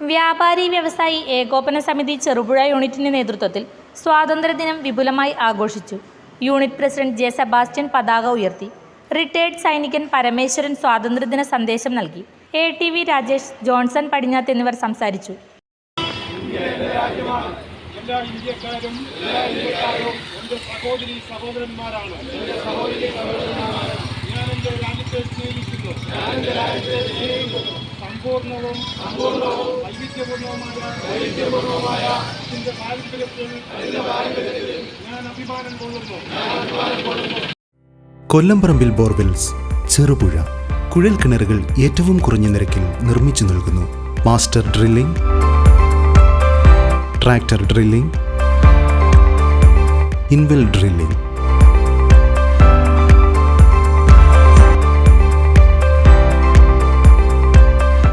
വ്യാപാരി വ്യവസായി ഏകോപന സമിതി ചെറുപുഴ യൂണിറ്റിന്റെ നേതൃത്വത്തിൽ സ്വാതന്ത്ര്യദിനം വിപുലമായി ആഘോഷിച്ചു. യൂണിറ്റ് പ്രസിഡന്റ് ജെ സെബാസ്റ്റ്യൻ പതാക ഉയർത്തി. റിട്ടയേർഡ് സൈനികൻ പരമേശ്വരൻ സ്വാതന്ത്ര്യദിന സന്ദേശം നൽകി. A T V Rajesh Johnson പടിഞ്ഞാത്ത് എന്നിവർ സംസാരിച്ചു. എന്റെ ഞാൻ എന്റെ രാജ്യത്തെ സ്നേഹിക്കുന്നു. സമ്പൂർണവും വൈവിധ്യപൂർണവുമായ അതിന്റെ പാരമ്പര്യത്തിൽ ഞാൻ അഭിമാനം കൊള്ളുന്നു. കൊല്ലംപറമ്പിൽ ബോർവെൽസ് ചെറുപുഴ കുഴൽ കിണറുകൾ ഏറ്റവും കുറഞ്ഞ നിരക്കിൽ നിർമ്മിച്ചു നൽകുന്നു. Master drilling tractor drilling inwell drilling.